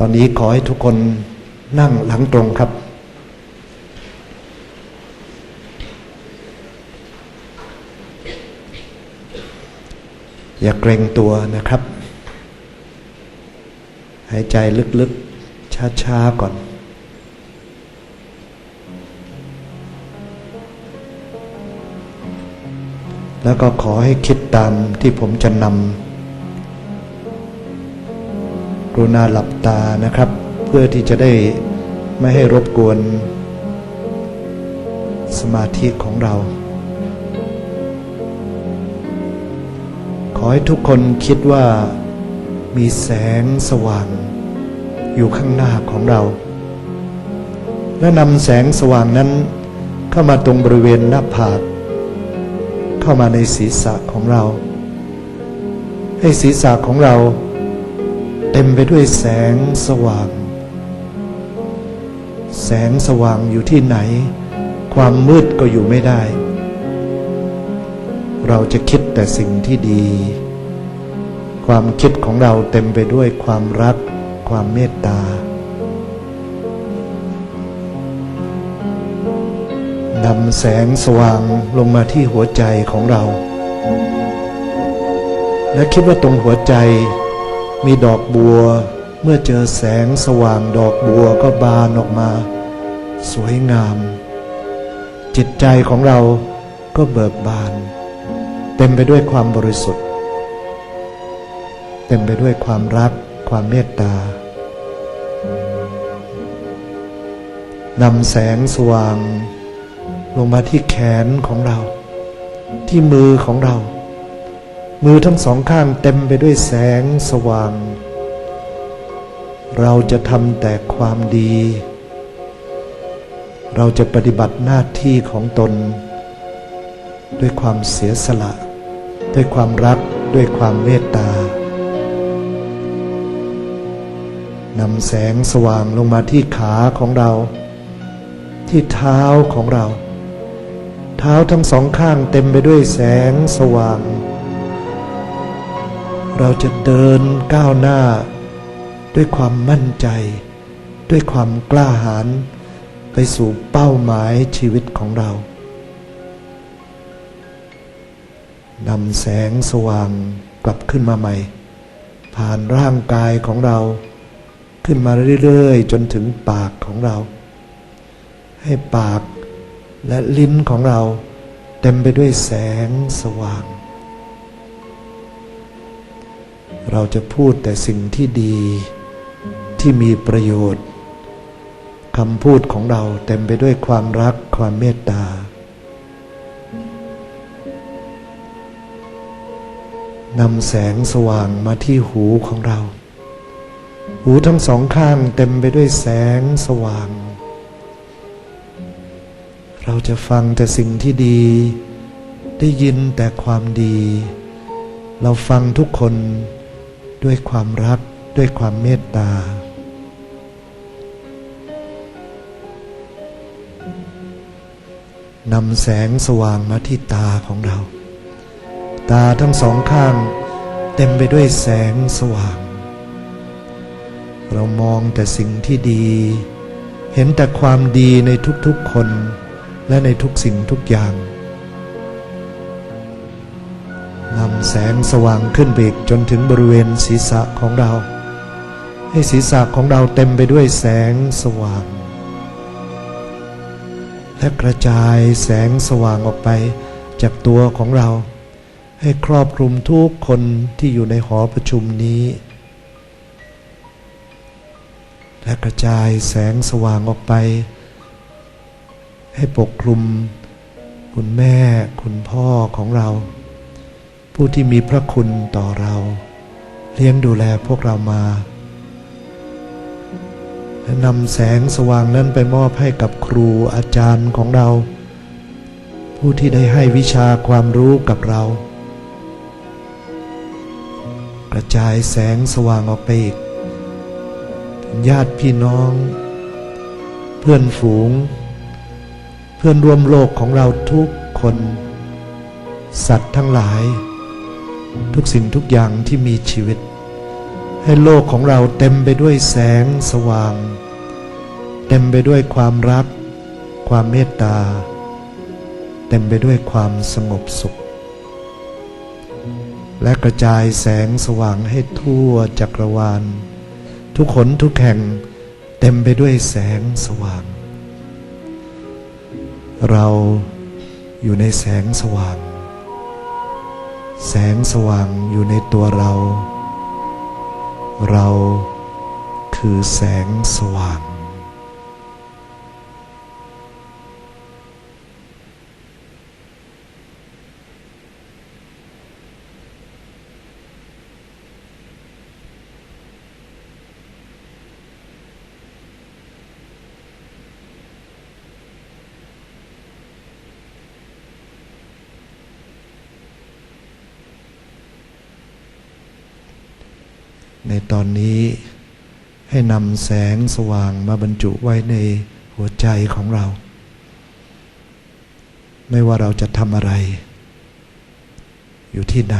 ตอนนี้ขอให้ทุกคนนั่งหลังตรงครับ อย่าเกรงตัวนะครับ หายใจลึกๆ ช้าๆ ก่อนแล้วก็ขอให้คิดตามที่ผมจะนำ กรุณาหลับตานะครับ เพื่อที่จะได้ไม่ให้รบกวนสมาธิของเรา ขอให้ทุกคนคิดว่ามีแสงสว่าง อยู่ข้างหน้าของเรา และนำแสงสว่างนั้น เข้ามาตรงบริเวณหน้าผาก เข้ามาในศีรษะของเรา ให้ศีรษะของเรา เต็มไปด้วยแสงสว่าง แสงสว่างอยู่ที่ไหน ความมืดก็อยู่ไม่ได้ เราจะคิดแต่สิ่งที่ดี ความคิดของเราเต็มไปด้วยความรัก ความเมตตานำแสงสว่างลงมาที่หัวใจของเรา และคิดว่าตรงหัวใจ มีดอกบัว เมื่อเจอแสงสว่างดอกบัวก็บานออกมา สวยงาม จิตใจของเราก็เบิกบาน เต็มไปด้วยความบริสุทธิ์ เต็มไปด้วยความรัก ความเมตตานำแสงสว่าง ลงมาที่แขนของเรา ที่มือของเรา มือทั้งสองข้างเต็มไปด้วยแสงสว่าง เราจะทำแต่ความดี เราจะปฏิบัติหน้าที่ของตน ด้วยความเสียสละ ด้วยความรักด้วยความเมตตานำแสงสว่างลงมาที่ขาของเรา ที่เท้าของเรา เท้าทั้งสองข้างเต็มไปด้วยแสงสว่าง เราจะเดินก้าวหน้า ด้วยความมั่นใจ ด้วยความกล้าหาญไปสู่เป้าหมายชีวิตของเรานำแสงสว่างกลับขึ้นมาใหม่ ผ่านร่างกายของเรา ขึ้นมาเรื่อยๆ จนถึงปากของเรา ให้ปากและลิ้นของเรา เต็มไปด้วยแสงสว่าง เราจะพูดแต่สิ่งที่ดีที่มีประโยชน์คำพูดของเราเต็มไปด้วยความรักความเมตตา นำแสงสว่างมาที่หูของเรา หูทั้งสองข้างเต็มไปด้วยแสงสว่าง เราจะฟังแต่สิ่งที่ดี ได้ยินแต่ความดี เราฟังทุกคน ด้วยความรักด้วยความเมตตา นำแสงสว่างมาที่ตาของเรา ตาทั้งสองข้างเต็มไปด้วยแสงสว่าง เรามองแต่สิ่งที่ดี เห็นแต่ความดีในทุกๆคน และในทุกสิ่งทุกอย่าง นำแสงสว่างขึ้นไปอีกจนถึงบริเวณศีรษะของเรา ให้ศีรษะของเราเต็มไปด้วยแสงสว่าง และกระจายแสงสว่างออกไปจากตัวของเรา ให้ครอบคลุมทุกคนที่อยู่ในหอประชุมนี้ และกระจายแสงสว่างออกไป ให้ปกคลุมคุณแม่คุณพ่อของเรา ผู้ที่มีพระคุณต่อเรา เลี้ยงดูแลพวกเรามาและนำแสงสว่างนั้นไปมอบให้กับครูอาจารย์ของเรา ผู้ที่ได้ให้วิชาความรู้กับเรา กระจายแสงสว่างออกไปอีกญาติพี่น้อง เพื่อนฝูง เพื่อนร่วมโลกของเราทุกคน สัตว์ทั้งหลาย ทุกสิ่งทุกอย่างที่มีชีวิต ให้โลกของเราเต็มไปด้วยแสงสว่าง เต็มไปด้วยความรัก ความเมตตา เต็มไปด้วยความสงบสุข และกระจายแสงสว่างให้ทั่วจักรวาล ทุกขนทุกแห่งเต็มไปด้วยแสงสว่าง เราอยู่ในแสงสว่าง แสงสว่างอยู่ในตัวเรา เราคือแสงสว่าง ในตอนนี้ให้นำแสงสว่างมาบรรจุไว้ในหัวใจของเรา ไม่ว่าเราจะทำอะไร อยู่ที่ไหน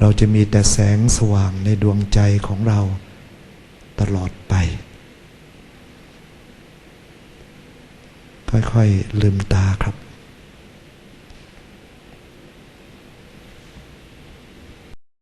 เราจะมีแต่แสงสว่างในดวงใจของเราตลอดไป ค่อยๆลืมตาครับ